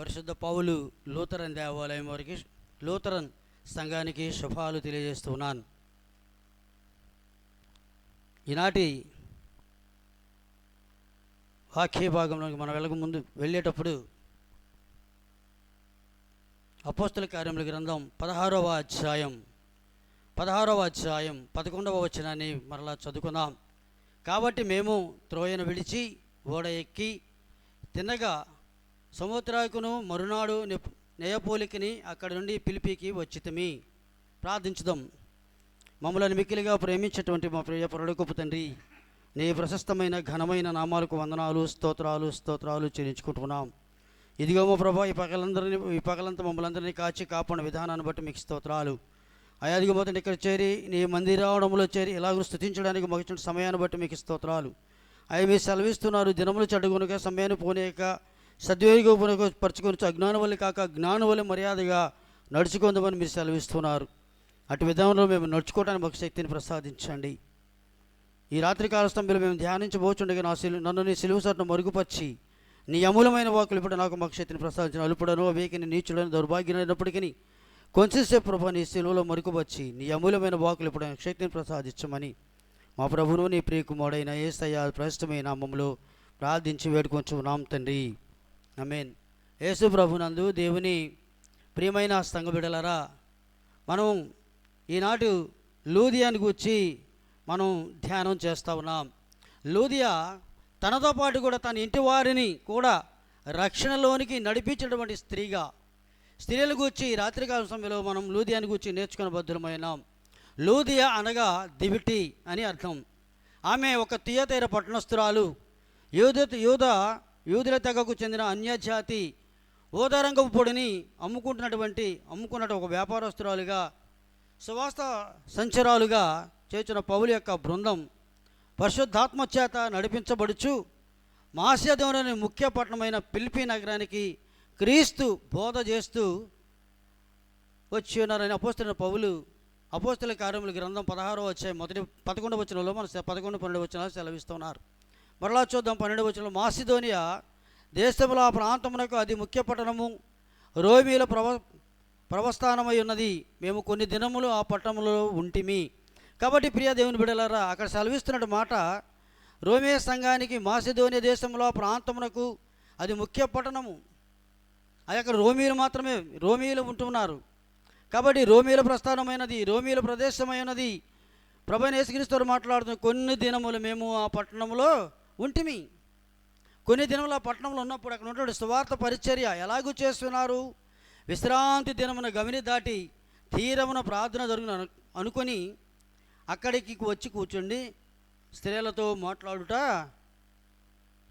పరిశుద్ధ పౌలు లూథరన్ దేవాలయం వారికి లూథరన్ సంఘానికి శుభాలు తెలియజేస్తున్నాను. ఈనాటి వాక్య భాగంలోకి మనం వెళ్ళక ముందు వెళ్ళేటప్పుడు అపోస్తుల కార్యముల గ్రంథం పదహారవ అధ్యాయం పదహారవ అధ్యాయం పదకొండవ వచనాన్ని మరలా చదువుకుందాం. కాబట్టి మేము త్రోయను విడిచి ఓడ ఎక్కి తిన్నగా సముద్రాయకును మరునాడు నేయపోలికిని అక్కడి నుండి పిలిపికి వచ్చితమి. ప్రార్థించుదాం. మమ్మల్ని మిక్కిలిగా ప్రేమించేటువంటి మా ప్రియ పరుడుకపు తండ్రి నీ ప్రశస్తమైన ఘనమైన నామాలకు వందనాలు స్తోత్రాలు స్తోత్రాలు చెల్లించుకుంటున్నాం. ఇదిగో మా ప్రభా ఈ పగలందరినీ ఈ పగలంతా మమ్మల్ని అందరినీ కాచి కాపాడిన విధానాన్ని బట్టి మీకు స్తోత్రాలు. అయాదిగో ఇక్కడ చేరి నీ మందిరావడంలో చేరి ఇలాగూ స్థుతించడానికి మొగిచిన సమయాన్ని బట్టి మీకు స్తోత్రాలు. అవి మీరు సెలవిస్తున్నారు దినములు చెడ్డగొనక సమయాన్ని పోనీయక సద్వినియోగ పరచుకొని అజ్ఞానం వల్ల కాక జ్ఞానం వల్ల మర్యాదగా నడుచుకుందామని మీరు సెలవిస్తున్నారు. అటు విధానంలో మేము నడుచుకోవడానికి మాకు శక్తిని ప్రసాదించండి. ఈ రాత్రి కాలస్తంభంలో మేము ధ్యానించబోచుండగా నా సిలు నన్ను నీ సిలువు సట్ను మరుగుపరిచి నీ అమూలమైన వాకులు ఇప్పుడు నాకు మాకు శక్తిని ప్రసాదించిన అలుపుడను వేకిని నీచుడను దౌర్భాగ్యమైనప్పటికీ కొంచెంసేపు ప్రభా నీ సిలువలో మరుగుపరిచి నీ అమూలమైన వాకులు ఇప్పుడు శక్తిని ప్రసాదించమని మా ప్రభువును నీ ప్రియకుమారుడైన ఏసయ్య ప్రస్తుతమైన నామంలో ప్రార్థించి వేడుకొంచున్నాం తండ్రి. అమేన్ యేసు ప్రభునందు దేవుని ప్రియమైన సంఘ మనం ఈనాడు లూదియాని గురించి మనం ధ్యానం చేస్తూ ఉన్నాం. లూదియా తనతో పాటు కూడా తన ఇంటి వారిని కూడా రక్షణలోనికి నడిపించినటువంటి స్త్రీగా స్త్రీల గురించి రాత్రికాల సమయంలో మనం లూదియాని గురించి నేర్చుకున్న బద్దులమైనాం లూదియా అనగా దివిటి అని అర్థం. ఆమె ఒక తీయతైర పట్టణస్థురాలు. యూద యూద యూదుల తెగకు చెందిన అన్యజాతి ఓదారంగపు పొడిని అమ్ముకుంటున్నటువంటి అమ్ముకున్నట్టు ఒక వ్యాపారస్తురాలుగా సువాస్త సంచరాలుగా చేసిన పౌలు యొక్క బృందం పరిశుద్ధాత్మ చేత నడిపించబడుచు మాస్యదేవుని ముఖ్య పట్టణమైన పిలిపి నగరానికి క్రీస్తు బోధ చేస్తూ వచ్చి ఉన్నారని అపోస్తున్న పౌలు అపోస్తుల కార్యముల గ్రంథం పదహారో వచ్చాయి మొదటి పదకొండు వచనంలో మన పదకొండు పన్నెండు వచనాలు సెలవిస్తున్నారు మరలా చూద్దాం పన్నెండు వచ్చిన మాసిదోనియా దేశంలో ఆ ప్రాంతమునకు అది ముఖ్య పట్టణము రోమీల ప్రవ ప్రవస్థానమై ఉన్నది. మేము కొన్ని దినములు ఆ పట్టణంలో ఉంటిమి. కాబట్టి ప్రియ దేవుని బిడలారా అక్కడ సెలవిస్తున్న మాట రోమే సంఘానికి మాసిదోనియ దేశంలో ఆ ప్రాంతమునకు అది ముఖ్య పట్టణము. అది అక్కడ రోమీలు మాత్రమే రోమీలు ఉంటున్నారు. కాబట్టి రోమీల ప్రస్థానమైనది రోమీల ప్రదేశమైనది. ప్రభు యేసుక్రీస్తు మాట్లాడుతున్న కొన్ని దినములు మేము ఆ పట్టణంలో ఉంటిమి. కొన్ని దినముల ఆ పట్టణంలో ఉన్నప్పుడు అక్కడ ఉన్నటువంటి సువార్త పరిచర్య ఎలాగూ చేస్తున్నారు? విశ్రాంతి దినమున గవిని దాటి తీరమున ప్రార్థన జరుగున అనుకొని అక్కడికి వచ్చి కూర్చుండి స్త్రీలతో మాట్లాడుట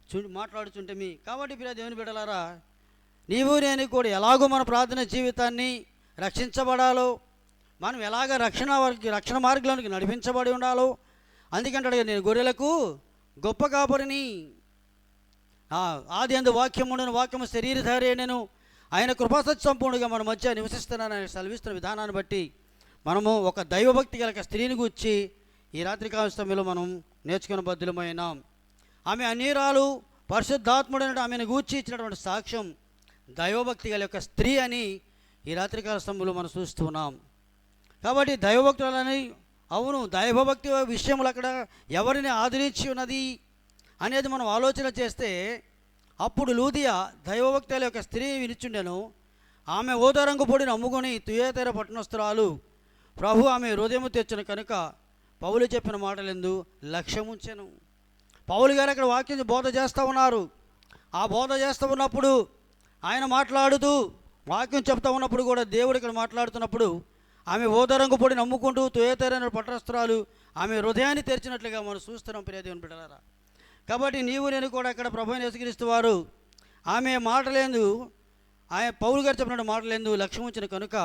చూ మాట్లాడుచుంటే మీ కాబట్టి ప్రియ దేవుని బిడ్డలారా నీవు నేను కూడా ఎలాగో మన ప్రార్థన జీవితాన్ని రక్షించబడాలో మనం ఎలాగ రక్షణ రక్షణ మార్గంలోనికి నడిపించబడి ఉండాలో అందుకంటే నేను గొర్రెలకు గొప్ప కాపురిని ఆది అందు వాక్యముండను వాక్యము శరీరధారే నేను ఆయన కృపాసత్ సంపూర్ణగా మన మధ్య నివసిస్తున్నాను ఆయన సెలవిస్తున్న విధానాన్ని బట్టి మనము ఒక దైవభక్తి గల స్త్రీని గురించి ఈ రాత్రికాల సమయంలో మనం నేర్చుకున్న బద్దులమైనాం ఆమె అన్నిరాలు పరిశుద్ధాత్ముడైన ఆమెను గూర్చి ఇచ్చినటువంటి సాక్ష్యం దైవభక్తి గల యొక్క స్త్రీ అని ఈ రాత్రికాల స్తంభంలో మనం చూస్తున్నాం కాబట్టి దైవభక్తులని అవును దైవభక్తి విషయంలో అక్కడ ఎవరిని ఆదరించి ఉన్నది అనేది మనం ఆలోచన చేస్తే అప్పుడు లూదియా దైవభక్తుల యొక్క స్త్రీ వినిచుండెను. ఆమె ఓదరంగు పొడిని అమ్ముకొని తుయేతర పట్టణస్థురాలు ప్రభు ఆమె హృదయము తెచ్చిన కనుక పౌలు చెప్పిన మాటలందు లక్ష్యముంచెను. పౌలు గారు అక్కడ వాక్యం బోధ చేస్తూ ఉన్నారు. ఆ బోధ చేస్తూ ఉన్నప్పుడు ఆయన మాట్లాడుతూ వాక్యం చెప్తా ఉన్నప్పుడు కూడా దేవుడు ఇక్కడ మాట్లాడుతున్నప్పుడు ఆమె ఓదరంగు పొడి నమ్ముకుంటూ తుయేతరైన పట్టణస్తురాలు ఆమె హృదయాన్ని తెరిచినట్లుగా మనం చూస్తున్నాం ప్రియదేవుని బిడ్డలారా. కాబట్టి నీవు నేను కూడా ఇక్కడ ప్రభుని ఎసుకరిస్తూ వారు ఆమె మాటలేందు ఆమె పౌలు గారు చెప్పిన మాటలేందు లక్ష్యం ఉంచిన కనుక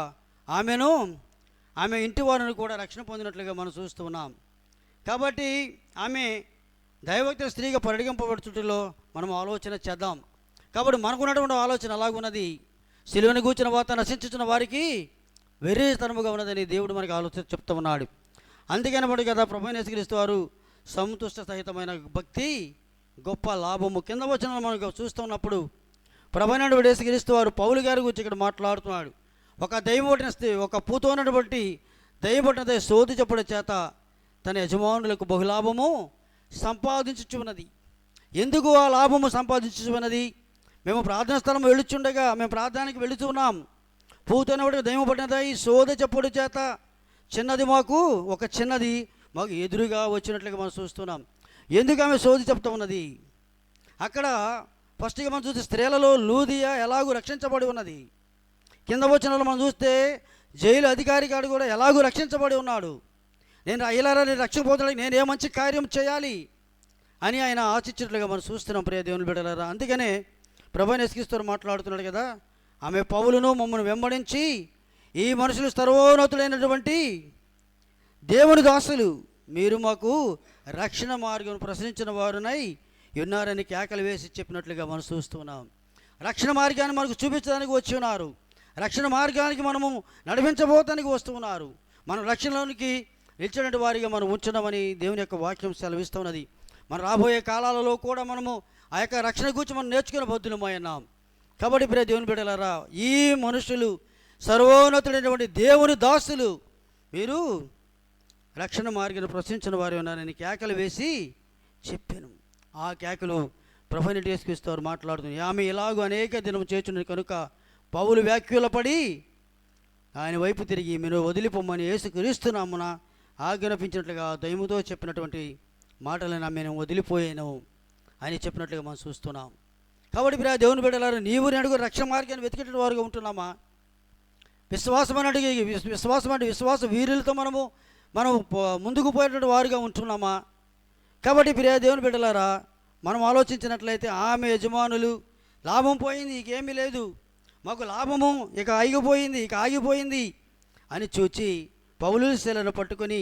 ఆమెను ఆమె ఇంటి వారిని కూడా రక్షణ పొందినట్లుగా మనం చూస్తున్నాం. కాబట్టి ఆమె దైవక్త స్త్రీగా పరిగణింపబడుచుటలో మనం ఆలోచన చేద్దాం. కాబట్టి మనకున్నటువంటి ఆలోచన అలాగున్నది సిలువని కూర్చున్న వార్త నశించుతున్న వారికి వెర్రేతనముగా ఉన్నదని దేవుడు మనకి ఆలోచన చెప్తూ ఉన్నాడు. అందుకని బట్టి కదా ప్రభు వారు సంతుష్ట సహితమైన భక్తి గొప్ప లాభము కింద వచ్చిన మనకు చూస్తున్నప్పుడు ప్రభైనడు విడేసుగిరిస్తూ వారు పౌలు గారి గురించి ఇక్కడ మాట్లాడుతున్నాడు. ఒక దైవబట్టిన స్త్రీ ఒక పూతోనను బట్టి దైవబట్టిన సోది చెప్పడం చేత తన యజమానులకు బహులాభము సంపాదించుచున్నది. ఎందుకు ఆ లాభము సంపాదించుచున్నది? మేము ప్రార్థన స్థలం వెళ్ళుచుండగా మేము ప్రార్థనకి వెళుతున్నాం పూతోనబడి దైవబట్టినదై సోది చెప్పుడు చేత. చిన్నది మాకు ఒక చిన్నది మాకు ఎదురుగా వచ్చినట్లుగా మనం చూస్తున్నాం. ఎందుకు ఆమె సోది చెప్తా ఉన్నది? అక్కడ ఫస్ట్గా మనం చూస్తే స్త్రీలలో లూదియా ఎలాగూ రక్షించబడి ఉన్నది. కింద వచ్చిన మనం చూస్తే జైలు అధికారి గారు కూడా ఎలాగూ రక్షించబడి ఉన్నాడు. నేను అయ్యలారా నేను రక్షకపోతాడు నేను ఏ మంచి కార్యం చేయాలి అని ఆయన ఆశించినట్లుగా మనం చూస్తున్నాం ప్రియ దేవుని బిడ్డలారా. అందుకనే ప్రభు నెస్కిస్తూ మాట్లాడుతున్నాడు కదా ఆమె పౌలును మమ్మల్ని వెంబడించి ఈ మనుషులు సర్వోన్నతులైనటువంటి దేవుని దాసులు. మీరు మాకు రక్షణ మార్గం ప్రశ్నించిన వారునై ఉన్నారని కేకలు వేసి చెప్పినట్లుగా మనం చూస్తున్నాం రక్షణ మార్గాన్ని మనకు చూపించడానికి వచ్చి ఉన్నారు. రక్షణ మార్గానికి మనము నడిపించబోతానికి వస్తున్నారు మన రక్షణలోనికి నిలిచినటువంటి వారిగా మనం ఉంచడమని దేవుని యొక్క వాక్యం సెలవిస్తున్నది మన రాబోయే కాలాలలో కూడా మనము ఆ యొక్క రక్షణ గురించి మనం నేర్చుకునే బద్దులమై ఉన్నాం. కాబట్టి ప్రియ దేవుని బిడ్డలారా ఈ మనుషులు సర్వోన్నతుడైనటువంటి దేవుని దాసులు. మీరు రక్షణ మార్గం ప్రశ్నించిన వారు ఉన్నారని కేకలు వేసి చెప్పాను. ఆ కేకలు ప్రభుని వారు మాట్లాడుతుంది ఆమె ఇలాగూ అనేక దినం చేర్చున్నది కనుక పౌలు వ్యాఖ్యల పడి ఆయన వైపు తిరిగి మీరు వదిలిపోమ్మని యేసుక్రీస్తునామున ఆజ్ఞాపించినట్లుగా దయముతో చెప్పినటువంటి మాటలను మేము వదిలిపోయాను అని చెప్పినట్లుగా మనం చూస్తున్నాం. కాబట్టి మీరు దేవుని బిడ్డలారు నీవు నేను అడుగు రక్షణ మార్గాన్ని వెతికేట వారుగా ఉంటున్నామా? విశ్వాసం అని అడిగి విశ్వాసం అంటే విశ్వాస వీరులతో మనము మనం ముందుకు పోయేటువంటి వారుగా ఉంటున్నామా? కాబట్టి ప్రియ దేవుని బిడ్డలారా మనం ఆలోచించినట్లయితే ఆమె యజమానులు లాభం పోయింది ఇకేమీ లేదు. మాకు లాభము ఇక ఆగిపోయింది ఇక ఆగిపోయింది అని చూచి పౌలు శిలను పట్టుకొని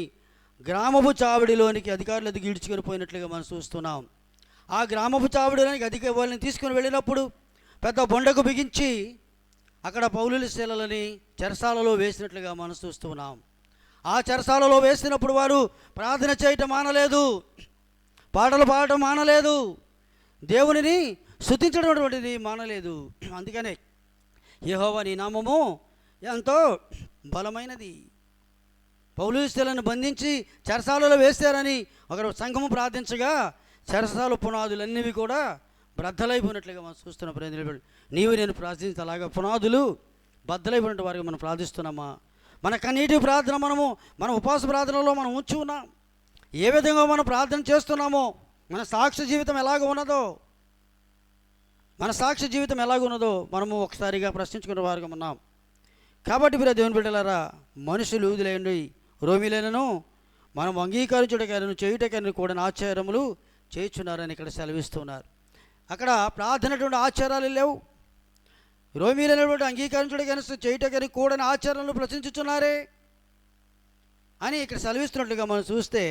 గ్రామపు చావడిలోనికి అధికారులు అది గీడ్చుకొని పోయినట్లుగా మనం చూస్తున్నాం. ఆ గ్రామపు చావిడిలోనికి అధిక వాళ్ళని తీసుకొని వెళ్ళినప్పుడు పెద్ద బొండకు బిగించి అక్కడ పౌలుల శిలలని చెరసాలలో వేసినట్లుగా మనం చూస్తున్నాం ఆ చెరసాలలో వేసినప్పుడు వారు ప్రార్థన చేయటం మానలేదు. పాటలు పాడటం మానలేదు. దేవునిని స్థుతించడం మానలేదు. అందుకనే యెహోవా నీ నామము ఎంతో బలమైనది. పౌలుస్తులను బంధించి చెరసాలలో వేశారని ఒకరు సంఘము ప్రార్థించగా చెరసాల పునాదులన్నీ కూడా బద్దలైపోయినట్లుగా మనం చూస్తున్నాం ప్రజలు నీవు నేను ప్రార్థించి అలాగా పునాదులు బద్దలైపోయినట్టు వారికి మనం ప్రార్థిస్తున్నామా? మన కన్నీటి ప్రార్థన మనము మన ఉపవాస ప్రార్థనలో మనం ఉంచి ఉన్నాం. ఏ విధంగా మనం ప్రార్థన చేస్తున్నామో మన సాక్షి జీవితం ఎలాగ ఉన్నదో మన సాక్షి జీవితం ఎలాగ ఉన్నదో మనము ఒకసారిగా ప్రశ్నించుకునే వారికి ఉన్నాం. కాబట్టి మీరు దేవుని బిడ్డలారా మనుషులు ఊదులేండి రోమిలైనను మనం అంగీకరించుటకైనను చేయుటకైనా కూడా ఆచారములు చేయుచున్నారని ఇక్కడ సెలవిస్తున్నారు. అక్కడ ప్రార్థనటువంటి ఆచారాలు లేవు. రోమిలైనటువంటి అంగీకరించుటకైనా చేయుటకైనా కూడా ఆచారాలను ప్రశ్నించుచున్నారే అని ఇక్కడ సెలవిస్తున్నట్లుగా మనం చూస్తే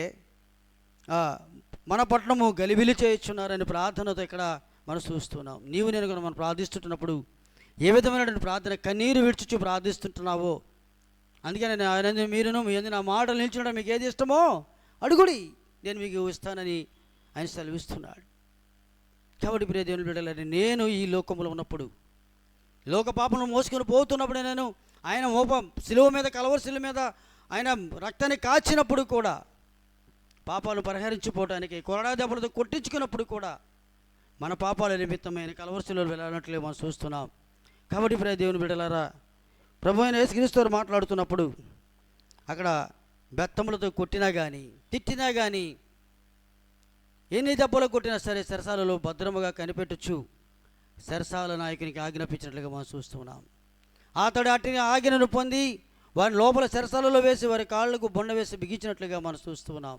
మన పట్టణము గలిబిలి చేయుచున్నారని ప్రార్థనతో ఇక్కడ మనం చూస్తున్నాం. నీవు నేను కూడా మనం ప్రార్థిస్తుంటున్నప్పుడు ఏ విధమైనటువంటి ప్రార్థన కన్నీరు విడిచుచు ప్రార్థిస్తుంటున్నావో? అందుకని నేను ఆయన మీరును మీ నా మాటలు నిల్చుండడం మీకు ఏది ఇష్టమో అడుగుడి. నేను మీకు ఇస్తానని ఆయన సెలవిస్తున్నాడు. కాబట్టి ప్రియ దేవుని బిడ్డలని నేను ఈ లోకంలో ఉన్నప్పుడు లోక పాపను మోసుకొని పోతున్నప్పుడు నేను ఆయన మోప శిలువ మీద కలవర శిలువ మీద ఆయన రక్తాన్ని కాచినప్పుడు కూడా పాపాలు పరిహరించిపోవటానికి కొరడా దెబ్బలతో కొట్టించుకున్నప్పుడు కూడా మన పాపాల నిమిత్తమైన కలవరిశిలో వెళ్ళాలన్నట్లే మనం చూస్తున్నాం. కాబట్టి ప్రియ దేవుని బిడ్డలారా ప్రభు అయిన యేసుక్రీస్తు మాట్లాడుతున్నప్పుడు అక్కడ బెత్తములతో కొట్టినా కానీ తిట్టినా కానీ ఎన్ని దెబ్బలు కొట్టినా సరే సరసాలలో భద్రముగా కనిపెట్టచ్చు సరసాల నాయకునికి ఆజ్ఞాపించినట్లుగా మనం చూస్తున్నాం అతడు అట్టి ఆజ్ఞను పొంది వారి లోపల సరసాలలో వేసి వారి కాళ్ళకు బొండ వేసి బిగించినట్లుగా మనం చూస్తున్నాం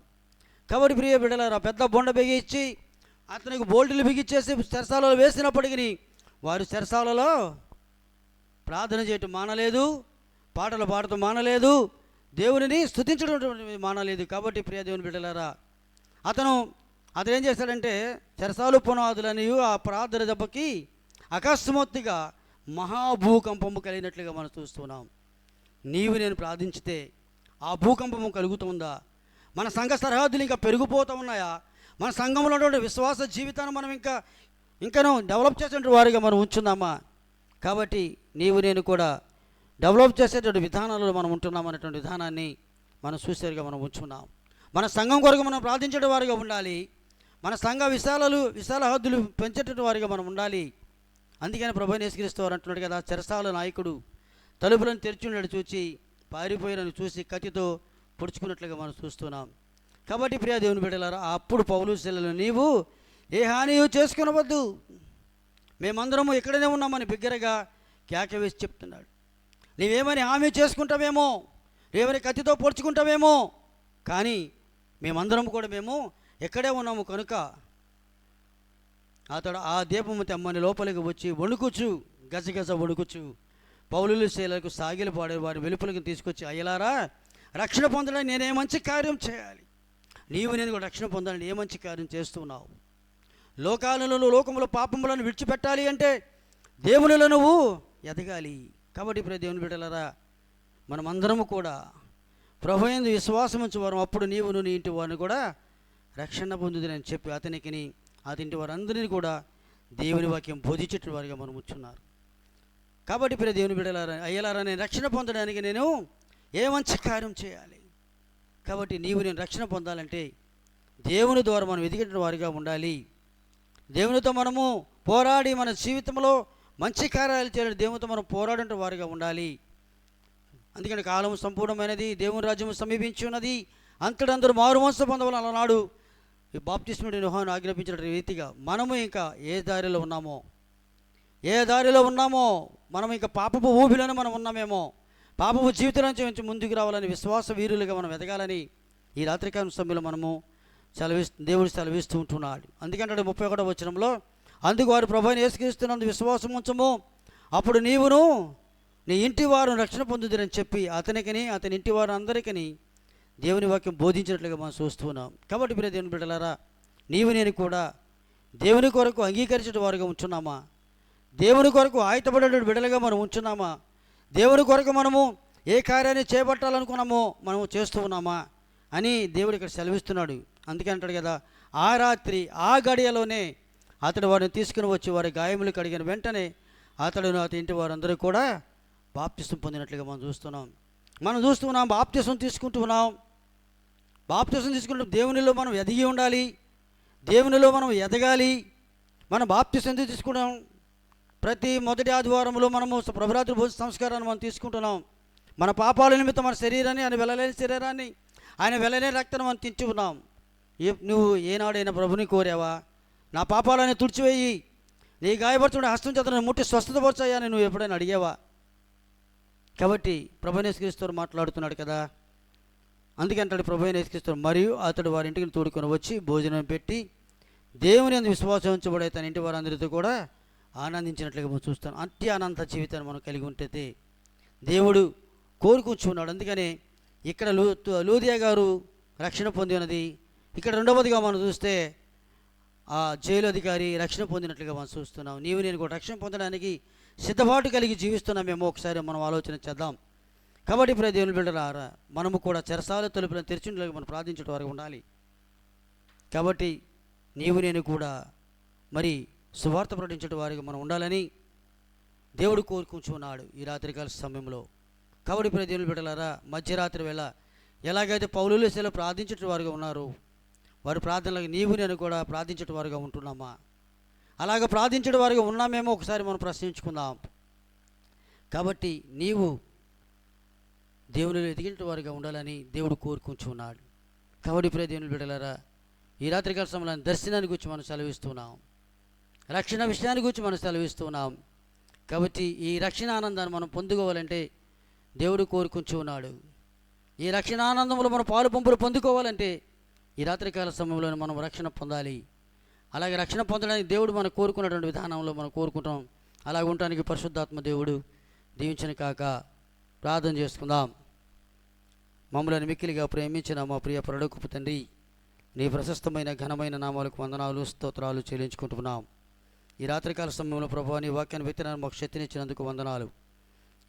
కాబట్టి ప్రియ బిడ్డలారా పెద్ద బొండ బిగించి అతనికి బోల్టులు బిగించేసి సరసాలలో వేసినప్పటికీ వారు సరసాలలో ప్రార్థన చేయటం మానలేదు పాటలు పాడటం మానలేదు దేవునిని స్థుతించడం మానలేదు. కాబట్టి ప్రియ దేవుని బిడ్డలారా అతను అతను ఏం చేశాడంటే చెరసాలు పునాదులని ఆ ప్రార్థన దెబ్బకి అకస్మాత్తుగా మహాభూకంపము కలిగినట్లుగా మనం చూస్తున్నాం. నీవు నేను ప్రార్థించితే ఆ భూకంపము కలుగుతుందా? మన సంఘ సరిహద్దులు ఇంకా పెరిగిపోతూ ఉన్నాయా? మన సంఘంలో ఉన్నటువంటి విశ్వాస జీవితాన్ని మనం ఇంకా ఇంకను డెవలప్ చేసేటువంటి వారిగా మనం ఉంచున్నామా? కాబట్టి నీవు నేను కూడా డెవలప్ చేసేటువంటి విధానాలలో మనం ఉంటున్నాం అనేటువంటి విధానాన్ని మనం చూసేరుగా మనం ఉంచున్నాం. మన సంఘం కొరకు మనం ప్రార్థించే వారిగా ఉండాలి. మన సంఘ విశాలలు విశాల హద్దులు పెంచేటటువంటి వారిగా మనం ఉండాలి. అందుకని ప్రభు నేసుక్రీస్తూ వారు అంటున్నాడు కదా చెరసాల నాయకుడు తలుపులను తెరిచుండడు చూచి పారిపోయినని చూసి కత్తితో పొడుచుకున్నట్లుగా మనం చూస్తున్నాం. కాబట్టి ప్రియా దేవుని బిడ్డలారా అప్పుడు పౌలు శిల్లలు నీవు ఏ హాని చేసుకునవద్దు. మేమందరము ఇక్కడనే ఉన్నామని బిగ్గరగా కేక వేసి చెప్తున్నాడు. నీవేమని హామీ చేసుకుంటావేమో ఏమని కత్తితో పొడుచుకుంటావేమో కానీ మేమందరం కూడా మేము ఎక్కడే ఉన్నాము కనుక అతడు ఆ దీపము తెమ్మని లోపలికి వచ్చి వణుకుచు గజగజ వణుకుచు. పౌలులు శైలకు సాగిలు పాడే వారి వెలుపలికి తీసుకొచ్చి అయ్యలారా రక్షణ పొందడానికి నేనే మంచి కార్యం చేయాలి. నీవు నేను కూడా రక్షణ పొందాలని ఏ మంచి కార్యం చేస్తున్నావు? లోకాలలో లోకంలో పాపములను విడిచిపెట్టాలి అంటే దేవునిలో నువ్వు ఎదగాలి. కాబట్టి ఇప్పుడు దేవుని బిడ్డలరా మనమందరము కూడా ప్రభు విశ్వాసం ఉంచేవారం అప్పుడు నీవును నీ ఇంటి వారిని కూడా రక్షణ పొందుదని చెప్పి అతనికి అతని వారందరినీ కూడా దేవుని వాక్యం బోధించేట వారిగా మనం వచ్చున్నారు కాబట్టి ప్రియ దేవుని బిడ్డలారా అయ్యలారా నేను రక్షణ పొందడానికి నేను ఏ మంచి కార్యం చేయాలి? కాబట్టి నీవు నేను రక్షణ పొందాలంటే దేవుని ద్వారా మనం ఎదిగిన వారిగా ఉండాలి. దేవునితో మనము పోరాడి మన జీవితంలో మంచి కార్యాలు చేయాలి దేవునితో మనం పోరాడే వారిగా ఉండాలి. అందుకని కాలం సంపూర్ణమైనది దేవుని రాజ్యం సమీపించి ఉన్నది అంతటందరూ మారు మనసు పొందవాలని అలనాడు ఈ బాప్తిస్ముడి యోహాను ఆజ్ఞాపించిన రీతిగా మనము ఇంకా ఏ దారిలో ఉన్నామో ఏ దారిలో ఉన్నామో మనం ఇంకా పాపపు ఊబిలోనే మనం ఉన్నామేమో పాపపు జీవితం నుంచి ముందుకు రావాలని విశ్వాస వీరులుగా మనం ఎదగాలని ఈ రాత్రికాల సమయంలో మనము సెలవిస్తు దేవుడు సెలవిస్తూ ఉంటున్నాడు. అందుకంటే ముప్పై ఒకటో వచనంలో అందుకు వారు ప్రభుని ఏసుకరిస్తున్నందు విశ్వాసం ఉంచము. అప్పుడు నీవును నీ ఇంటి వారు రక్షణ పొందుదురని చెప్పి అతనికిని అతని ఇంటి వారు అందరికీ దేవుని వాక్యం బోధించినట్లుగా మనం చూస్తున్నాం కాబట్టి ప్రియ దేవుని బిడ్డలారా నీవు నేను కూడా దేవుని కొరకు అంగీకరించిన వారుగా ఉంచున్నామా దేవుని కొరకు ఆయుతపడే బిడ్డలుగా మనం ఉంచున్నామా దేవుని కొరకు మనము ఏ కార్యాన్ని చేపట్టాలనుకున్నామో మనము చేస్తూ ఉన్నామా? అని దేవుడు ఇక్కడ సెలవిస్తున్నాడు. అందుకే అంటాడు కదా ఆ రాత్రి ఆ గడియలోనే అతడు వారిని తీసుకుని వచ్చి వారి గాయములు కడిగిన వెంటనే అతడును అతని ఇంటి వారందరూ కూడా బాప్తిసం పొందినట్లుగా మనం చూస్తున్నాం. మనం చూస్తున్నాం బాప్తిసం తీసుకుంటున్నాం బాప్తిసం తీసుకున్న దేవునిలో మనం ఎదిగి ఉండాలి. దేవునిలో మనం ఎదగాలి. మనం బాప్తిసం తీసుకున్నాం ప్రతి మొదటి ఆదివారంలో మనము ప్రభురాత్రి భోజన సంస్కారాన్ని మనం తీసుకుంటున్నాం. మన పాపాల నిమిత్తం మన శరీరాన్ని ఆయన వెళ్ళలేని శరీరాన్ని ఆయన వెళ్ళలేని రక్తాన్ని మనం తెంచుకున్నాం ఏ నువ్వు ఏనాడైనా ప్రభుని కోరావా? నా పాపాలని తుడిచివేయి. నీ గాయపడుతున్న హస్తం చేత ముట్టి స్వస్థతపరచాయా అని నువ్వు ఎప్పుడైనా అడిగావా? కాబట్టి ప్రభునేశ్వరిస్తూ మాట్లాడుతున్నాడు కదా. అందుకంటాడు నేర్చుకిస్తాడు మరియు అతడు వారి ఇంటికి తోడుకొని వచ్చి భోజనం పెట్టి దేవుని అందు విశ్వాసం ఉంచబడే తన ఇంటి వారందరితో కూడా ఆనందించినట్లుగా మనం చూస్తాం. అట్టి అనంత జీవితాన్ని మనం కలిగి ఉంటే దేవుడు కోరుకుంటున్నాడు అందుకనే ఇక్కడ లూ లూదియా గారు రక్షణ పొంది ఉన్నది ఇక్కడ రెండవదిగా మనం చూస్తే ఆ జైలు అధికారి రక్షణ పొందినట్లుగా మనం చూస్తున్నాం. నీవు నేను కూడా రక్షణ పొందడానికి సిద్ధపాటు కలిగి జీవిస్తున్నామేమో ఒకసారి మనం ఆలోచన చేద్దాం. కాబట్టి ఇప్పుడు దేవుని బిడ్డలారా మనము కూడా చెరసాల తలుపులను తెరిచినట్లుగా మనం ప్రార్థించడం వరకు ఉండాలి. కాబట్టి నీవు నేను కూడా మరి సువార్త ప్రకటించడం వారికి మనం ఉండాలని దేవుడు కోరుకుంటున్నాడు ఈ రాత్రికాల సమయంలో. కాబట్టి ఇప్పుడు దేవుని బిడ్డలారా మధ్యరాత్రి వేళ ఎలాగైతే పౌలులు శిల ప్రార్థించటం వారుగా ఉన్నారు వారి ప్రార్థనలకు నీవు నేను కూడా ప్రార్థించటం వారుగా ఉంటున్నామా? అలాగ ప్రార్థించడం వారుగా ఉన్నామేమో ఒకసారి మనం ప్రశ్నించుకుందాం. కాబట్టి నీవు దేవునిలో ఎదిగిన వారిగా ఉండాలని దేవుడు కోరుకుంటున్నాడు. కాబట్టి ప్రదేవుని దేవుని బిడ్డలారా ఈ రాత్రికాల సమయంలో దర్శనాన్ని గురించి మనం సెలవిస్తున్నాం. రక్షణ విషయాన్ని గురించి మనం సెలవిస్తున్నాం. కాబట్టి ఈ రక్షణ ఆనందాన్ని మనం పొందుకోవాలంటే దేవుడు కోరుకుంటూ ఉన్నాడు ఈ రక్షణ ఆనందంలో మనం పాలు పంపులు పొందుకోవాలంటే ఈ రాత్రికాల సమయంలో మనం రక్షణ పొందాలి. అలాగే రక్షణ పొందడానికి దేవుడు మనం కోరుకున్నటువంటి విధానంలో మనం కోరుకుంటాం అలాగ ఉండటానికి పరిశుద్ధాత్మ దేవుడు దీవించిన కాక ప్రార్థన చేసుకుందాం. మమ్మల్ని మిక్కిలిగా ప్రేమించిన మా ప్రియ ప్రడుకుపు తండ్రి నీ ప్రశస్తమైన ఘనమైన నామాలకు వందనాలు స్తోత్రాలు చెల్లించుకుంటున్నాం. ఈ రాత్రికాల సమయంలో ప్రభావ నీ వాక్యాన్ని విత్తనాన్ని మాకు శక్తినిచ్చినందుకు వందనాలు.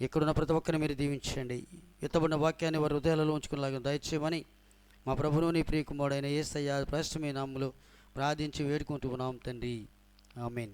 ఇక్కడున్న ప్రతి ఒక్కరిని మీరు దీవించండి. ఎత్తబడిన వాక్యాన్ని వారి హృదయాలలో ఉంచుకునేలాగా దయచేయమని మా ప్రభును నీ ప్రియకుమారుడైన ఏసయ్య ప్రశ్నమైన నామములు ప్రార్థించి వేడుకుంటున్నాం తండ్రి. ఆమెన్.